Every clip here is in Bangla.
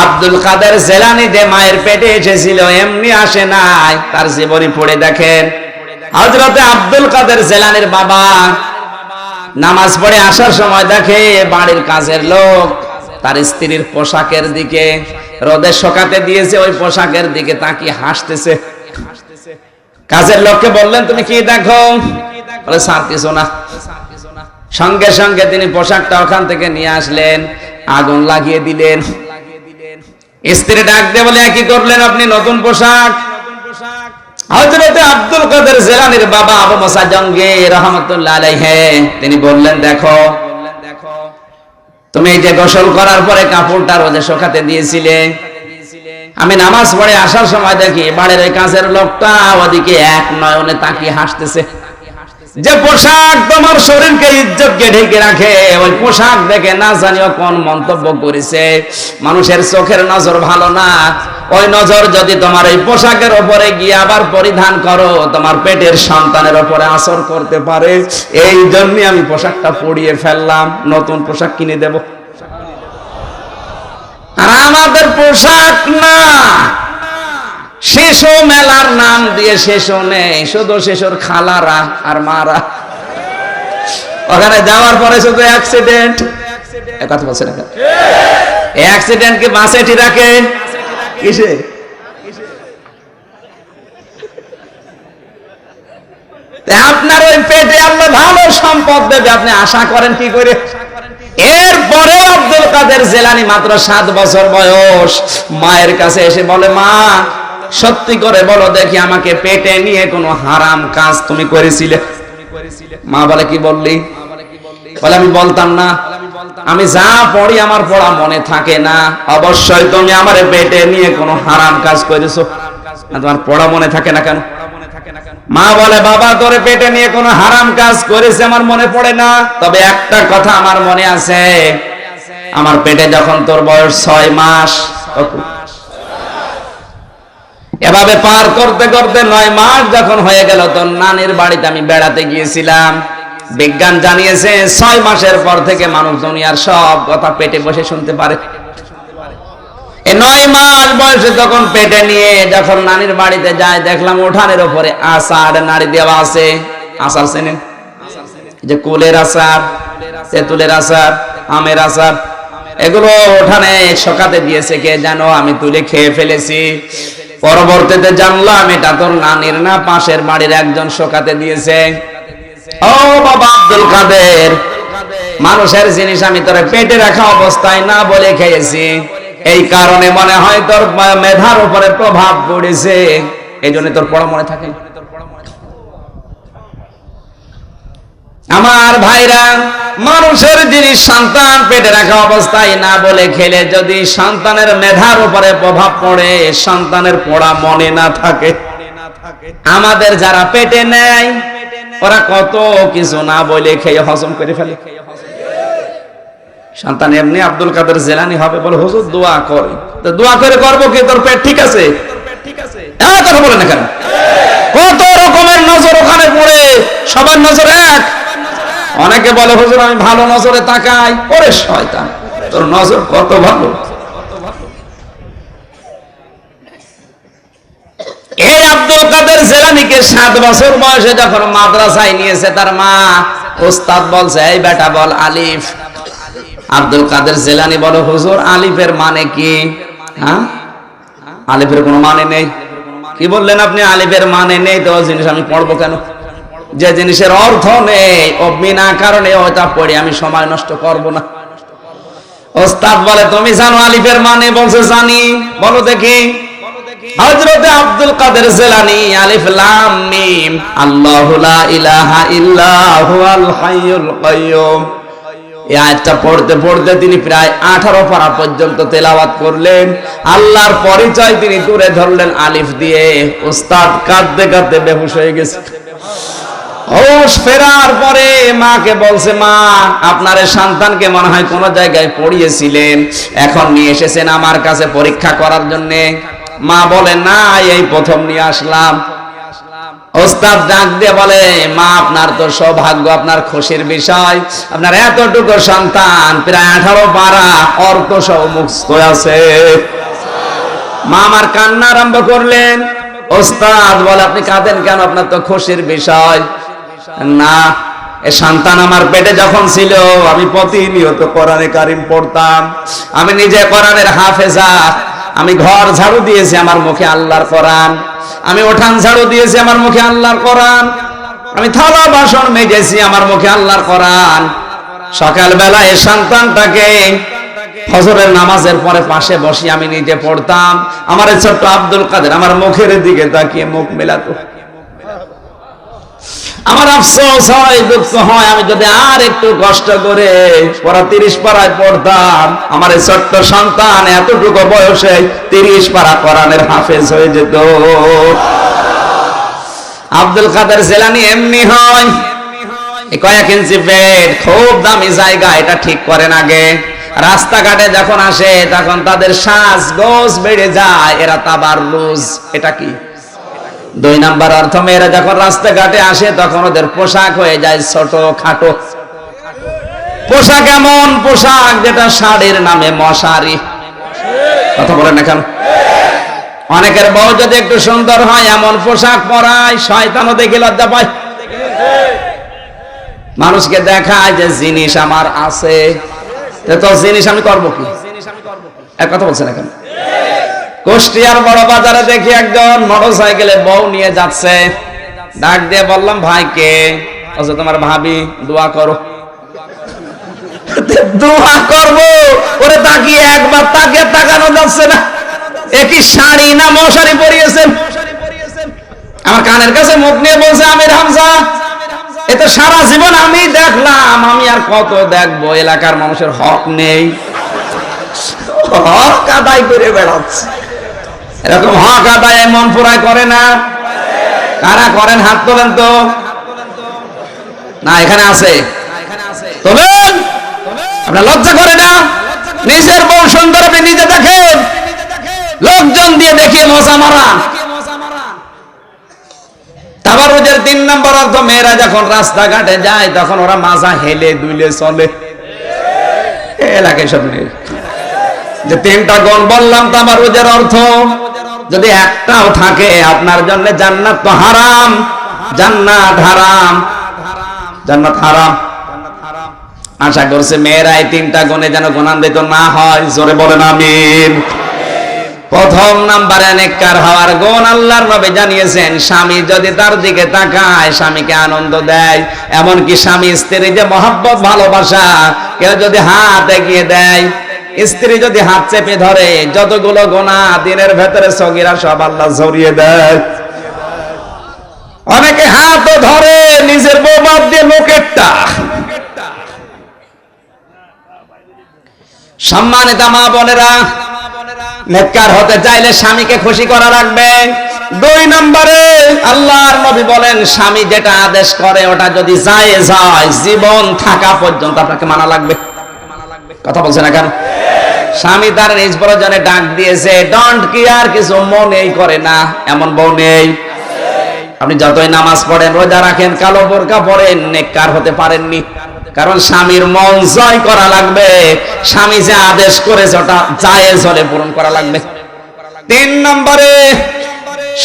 আব্দুল কাদের জেলানি যে মায়ের পেটে এসেছিল, এমনি আসে নাই। তার জীবনী পড়ে দেখেন। হজরতে আব্দুল কাদের জেলানির বাবা নামাজ পড়ে আসার সময় দেখে বাড়ির কাজের লোক, তার স্ত্রীর পোশাকের দিকে রোদে শোকাতে দিয়েছে, ওই পোশাকের দিকে তাকিয়ে হাসতেছে। কাজের লোককে বললেন, তুমি কি দেখো? বলে, স্যার, কিছু না। সঙ্গে সঙ্গে তিনি পোশাকটা ওখান থেকে নিয়ে আসলেন, আগুন লাগিয়ে দিলেন। স্ত্রী ডাক দিয়ে বলে কি করলেন আপনি? নতুন পোশাক? যে গোসল করার পরে দিয়েছিলে। আমি নামাজ পড়ে আসার সময় দেখি বাড়ির ওই কাছের লোকটা ওদিকে এক নয়নে তাকিয়ে হাসতেছে। যে পোশাক তোমার শরীরকে ইজ্জতকে ঢেকে রাখে, ওই পোশাক দেখে না জানিও কোন মন্তব্য করেছে। মানুষের চোখের নজর ভালো না। ওই নজর যদি তোমার এই পোশাকের ওপরে গিয়ে আবার পরিধান করো, তোমার পেটের সন্তানের ওপরে আসর করতে পারে। এই জন্য আমি পোশাকটা পরিয়ে ফেললাম। নতুন পোশাক কিনে দেব। আর আমাদের পোশাক না। শেষও মেলার নাম দিয়ে শেষও নেই, শুধু শেষর খালারা আর মারা। ওখানে যাওয়ার পরে শুধু অ্যাক্সিডেন্ট কথা বলছে না অ্যাক্সিডেন্ট কি বাসে রাখে? কিসে? আপনার ওই পেটে আল্লাহ ভালো সম্পদ দেবে, আপনি আশা করেন কি করে? এরপরে আব্দুল কাদের জেলানি মাত্র সাত বছর বয়স, মায়ের কাছে এসে বলে, মা সত্যি করে বলো দেখি আমাকে পেটে নিয়ে কোনো হারাম কাজ তুমি করেছিলে? মা বলে, কি বললি? বলে, আমি বলতাম না। আমি যা পড়ি আমার পড়া মনে থাকে না। অবশ্যই তুমি আমার পেটে নিয়ে কোনো হারাম কাজ করেছ। তোমার পড়া মনে থাকে না কেন? মা বলে, বাবা, তোরে পেটে নিয়ে কোনো হারাম কাজ করেছে আমার মনে পড়ে না। তবে একটা কথা আমার মনে আছে। আমার পেটে যখন তোর বয়স ছয় মাস এভাবে পার করতে করতে নয় মাস যখন হয়ে গেল তো নানির বাড়িতে আমি বেড়াতে গিয়েছিলাম। বিজ্ঞান জানিয়েছে, ছয় মাসের পর থেকে মানুষ দুনিয়ার সব কথা পেটে বসে শুনতে পারে। নয় মাস বয়সে তখন পেটে নিয়ে যখন নানির বাড়িতে যায়, দেখলাম উঠানের উপরে আচার নাড়ি দেওয়া আছে। আচার চেনেন? যে কুলের আচার তেঁতুলের আচার আমের আচার এগুলো ওঠানে শোকাতে দিয়েছে, কে জানো? আমি তুলে খেয়ে ফেলেছি। পরবর্তীতে জানলাম, এটা তোর নানির না, পাশের বাড়ির একজন শোকাতে দিয়েছে। ও বাবা আব্দুল কাদের, মানুষের জিনিস আমি তোর পেটে রাখা অবস্থায় না বলে খেয়েছি। এই কারণে মনে হয় তোর মেধার উপরে প্রভাব পড়েছে। এই জন্য তোর পড়া মনে থাকে। আমার ভাইরা, মানুষের জিনিস সন্তান পেটে রাখা অবস্থায় না বলে খেলে, যদি সন্তানের মেধার উপরে প্রভাব পড়ে, সন্তানের পড়া মনে না থাকে। আমাদের যারা পেটে নেয়, ওরা কত কিছু না বলে খেয়ে হজম করে ফেলে। সন্তান এমনি আব্দুল কাদের জেলানি হবে বলে হুজুর দোয়া করে। তো দোয়া করে করব কি? তোর পেট ঠিক আছে? কথা বলে না কেন? কত রকমের নজর ওখানে পড়ে, সবার নজর এক। অনেকে বলে, হুজুর, আমি ভালো নজরে তাকাই। ওরে শয়তান, তোর নজর কত ভালো? মা, ওস্তাদ বলছে আব্দুল কাদের জেলানি হুজুর, আলিফের মানে কি? হ্যাঁ? আলিফের কোনো মানে নেই। কি বললেন আপনি? আলিফের মানে নেই তো জিনিস আমি পড়ব কেন? যে জিনিসের অর্থ নেই ও বিনা কারণে ওইটা পড়ে আমি সময় নষ্ট করব না। ওস্তাদ বলে, তুমি জানো আলিফের মানে বলছে জানি। বলো দেখি। আব্দুল কাদের আলিফ লাম মিম ইলাহা হাইয়ুল এই আয়াতটা পড়তে পড়তে তিনি প্রায় আঠারো পারা পর্যন্ত তেলাওয়াত করলেন। আল্লাহর পরিচয় তিনি তুলে ধরলেন আলিফ দিয়ে। উস্তাদ কাঁদতে কাঁদতে বেহুশ হয়ে গেছে। হোশ ফেরার পরে মাকে বলছে, মা, আপনার সন্তানকে মনে হয় কোন জায়গায় পড়িয়েছিলেন। এখন নিয়ে এসেছেন আমার কাছে পরীক্ষা করার জন্য। মা বলে, না, এই প্রথম নিয়ে আসলাম। ওস্তাদ ডাক দিয়ে বলে, মা, আপনার তো সৌভাগ্য, আপনার খুশির বিষয়। আপনার এতটুকু সন্তান, প্রায় আঠারো পারা অর্ক সহ মুক্ত আছে। মা আমার কান্না আরম্ভ করলেন। ওস্তাদ বলে, আপনি কাঁদেন কেন? আপনার তো খুশির বিষয়। না, এ সন্তান আমার পেটে যখন ছিল, আমি প্রতিনিয়ত কোরআনে কারিম পড়তাম। আমি নিজে কোরআনের হাফেজা। আমি ঘর ঝাড়ু দিয়েছি আমার মুখে আল্লাহর কোরআন। আমি ওঠান ঝাড়ু দিয়েছি আমার মুখে আল্লাহর কোরআন। আমি থালা বাসন মেজেছি আমার মুখে আল্লাহর কোরআন। সকালবেলা এই সন্তানটাকে ফজরের নামাজের পরে পাশে বসে আমি নিজে পড়তাম। আমার ছোট্ট আব্দুল কাদের আমার মুখের দিকে তাকিয়ে মুখ মেলাতো। আমার আফসোস হয়, দুঃখ হয়, আমি যদি আর একটু কষ্ট করে পড়া তিরিশ পাড়ায় পড়তাম, আমার এই ছোট্ট সন্তান এতটুকু বয়সে তিরিশ পাড়া কোরআনের হাফেজ হয়ে যেত। আব্দুল কাদের জেলানি এমনি হয় কয়েক ইঞ্চি পেট খুব দামি জায়গা, এটা ঠিক করেন আগে। রাস্তাঘাটে যখন আসে, তখন তাদের শ্বাস গোস বেড়ে যায়, এরা তাবার রুজ এটা কি? দুই নাম্বার অর্থ, মেয়েরা যখন রাস্তাঘাটে আসে, তখন ওদের পোশাক হয়ে যায় ছোট খাটো। পোশাক এমন পোশাক যেটা শাড়ির নামে মশারি। কথা বলেন না কেন? অনেকের বউ যদি একটু সুন্দর হয়, এমন পোশাক পরায়, শয়তানও দেখে লজ্জা পায়। মানুষকে দেখায় যে জিনিস আমার আছে। তো জিনিস আমি করব কি? এক কথা বলছেন এখন কুষ্টিয়ার বড় বাজারে দেখি একজন মোটর সাইকেলে বউ নিয়ে যাচ্ছে। ডাক দিয়ে বললাম ভাইকে আচ্ছা তোমার ভাবি, দোয়া করো। দোয়া করব? ওরে তাকিয়ে একবার তাকিয়ে তাকানো যাচ্ছে না। একই শাড়ি না মশারি পরিয়েছেন? আমার কানের কাছে মুখ নিয়ে বলছে, আমির হামজা তো সারা জীবন আমি দেখলাম, আমি আর কত দেখব? এলাকার মানুষের হক নেই। হক আদায় করে বেড়াচ্ছে। এরকম হক আদায় মন পুরাই করে না? কারা করেন? হাত তোলেন তো। না, এখানে আছে। তোলেন। আপনার লজ্জা করে না? নিজের বউ সুন্দর আপনি নিজে দেখেন। লোকজন দিয়ে দেখিয়ে মজা মারা। তাবারুজের তিন নম্বর অর্থ, মেয়েরা যখন রাস্তাঘাটে যায়, তখন ওরা মাজা হেলে দুইলে চলে। এলাকায় সব নেই যে তিনটা গুণ বললাম তাবারুজের অর্থ। যদি একটাও থাকে, আপনার জন্য জান্নাত তো হারাম। জান্নাত হারাম। জান্নাত হারাম। আশা করছে মেয়েরা এই তিনটা গুণে যেন গুণান্বিত না হয়। জোরে বলেন, আমিন। প্রথম নাম্বারে নেককার হওয়ার গুণ আল্লাহর নবী জানিয়েছেন, স্বামী যদি তার দিকে তাকায়, স্বামীকে আনন্দ দেয়। এমনকি স্বামী স্ত্রী যে মহব্বত, ভালোবাসা, কেউ যদি হাত এগিয়ে দেয় স্ত্রী যদি হাত চেপে ধরে, যতগুলো গোনা দিনের ভেতরে সগিরা সব আল্লাহ জড়িয়ে দেয়। অনেকে হাতও ধরে, নিজের বোমার দিয়ে লোকেরটা সম্মানিত মা বোনেরা, নেককার হতে চাইলে স্বামীকে খুশি করা লাগবে। দুই নম্বরে আল্লাহর নবী বলেন, স্বামী যেটা আদেশ করে, ওটা যদি যায় যায় জীবন থাকা পর্যন্ত আপনাকে মানা লাগবে। কথা বলছে না কেন স্বামী তার নিজ প্রয়োজনে ডাক দিয়েছে ডন্ট কেয়ার কিছু মনেই করে না, এমন বউ নেই। আপনি যতই নামাজ পড়েন, রোজা রাখেন, কালো বোরকা পড়েন নেককার হতে পারেননি। কারণ স্বামীর মন জয় করা লাগবে। স্বামী যে আদেশ করেছে, ওটা জায়েজ হলে পূরণ করা লাগবে। তিন নম্বরে,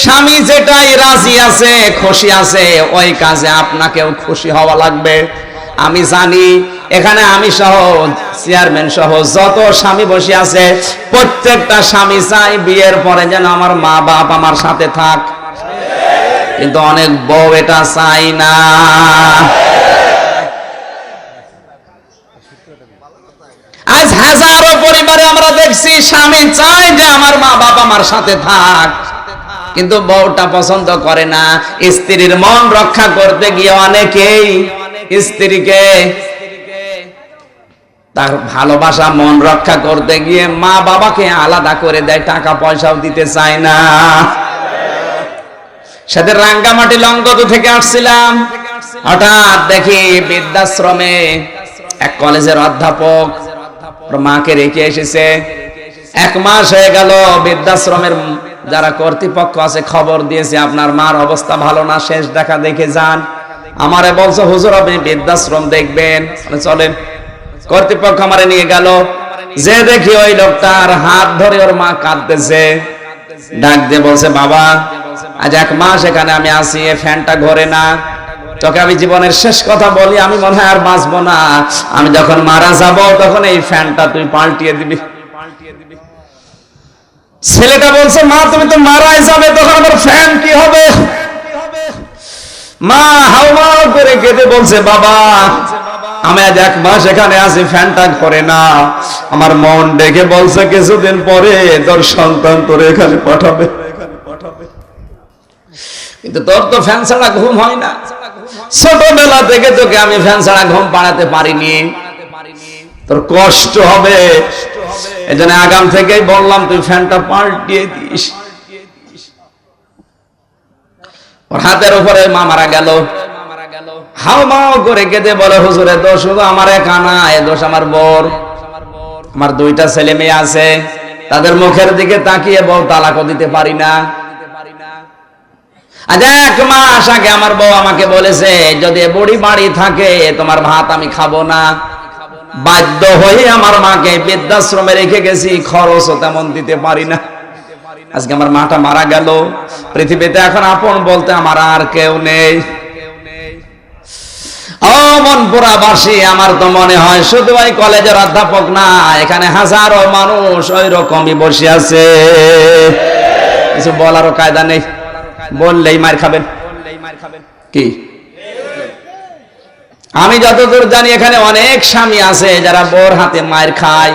স্বামী যেটাই রাজি আছে, খুশি আছে, ওই কাজে আপনাকেও খুশি হওয়া লাগবে। আমি জানি এখানে আমি সহ, চেয়ারম্যান সহ যত স্বামী বসে আছে, প্রত্যেকটা স্বামী চাই বিয়ের পরে যেন আমার মা বাপ আমার সাথে থাক। কিন্তু অনেক বউ এটা চাই না। আজ হাজারো পরিবারে আমরা দেখছি স্বামী চায় যে আমার মা বাবা আমার সাথে থাক। কিন্তু বউটা পছন্দ করে না। স্ত্রীর মন রক্ষা করতে গিয়ে অনেকেই স্ত্রীকে তার ভালোবাসা মন রক্ষা করতে গিয়ে মা বাবাকে আলাদা করে দেয়, টাকা পয়সাও দিতে চায় না। সাথে রাঙ্গামাটি লঙ্গদু থেকে আসছিলাম। হঠাৎ দেখি বৃদ্ধাশ্রমে এক কলেজের অধ্যাপক মাকে রেখে এসেছে। এক মাস হয়ে গেল বৃদ্ধাশ্রমের যারা কর্তৃপক্ষ আছে খবর দিয়েছে, আপনার মার অবস্থা ভালো না, শেষ দেখা দেখে যান। আমারে বলছে, হুজুর, আপনি বৃদ্ধাশ্রম দেখবেন। চলেন। কর্তৃপক্ষ আমারে নিয়ে গেল। যে দেখি ওই লোকটার হাত ধরে ওর মা কাঁদতেছে। ডাক দিয়ে বলছে, বাবা, আজ এক মাস এখানে আমি আসি এ ফ্যানটা ঘরে না। তোকে আমি জীবনের শেষ কথা বলি, আমি মনে হয় আর বাঁচবো না। আমি যখন মারা যাব, তখন এই ফ্যানটা তুই পাল্টিয়ে দিবি। ছেলেটা বলছে, মা, তুমি তো মারাই যাবে, তখন আমার ফ্যান কি হবে? মা হাওয়া করে কেঁদে বলছে, বাবা আমি আজ এক মাস এখানে আছি ফ্যানটা করে না। আমার মন ডেকে বলছে, কিছুদিন পরে তোর সন্তান তোর এখানে পাঠাবে। কিন্তু তোর তো ফ্যান ছাড়া ঘুম হয় না। ছোটবেলা থেকে তোকে আমি ফ্যান ছাড়া ঘুম পাড়াতে পারিনি। তোর কষ্ট হবে। এজন্য আগাম থেকেই বললাম, তুই ফ্যানটা পাল্টিয়ে দিস। ওর হাতের উপরে মা মারা গেল। হাও মাও করে কেঁদে বলে, হুজুরে, দোষ শুধু আমার একা না, এ দোষ আমার বর। আমার দুইটা ছেলে মেয়ে আছে, তাদের মুখের দিকে তাকিয়ে বউ তালাকও দিতে পারি না। এক মাস আগে আমার বউ আমাকে বলেছে, যদি বাড়ি থাকে, তোমার ভাত আমি খাব না। বাধ্য হয়ে আমার মাকে বৃদ্ধাশ্রমে রেখে গেছি, খরচও তেমন দিতে পারি না। আজকে আমার মাটা মারা গেল। পৃথিবীতে এখন আপন বলতে আমার আর কেউ নেই। ও মনপুরাবাসী আমার তো মনে হয় শুধু ওই কলেজের অধ্যাপক না, এখানে হাজারো মানুষ ওই রকমই বসে আছে। কিছু বলারও কায়দা নেই, বললেই মার খাবেন। কি? আমি যতদূর জানি এখানে অনেক স্বামী আছে যারা বোর হাতে মায়ের খায়।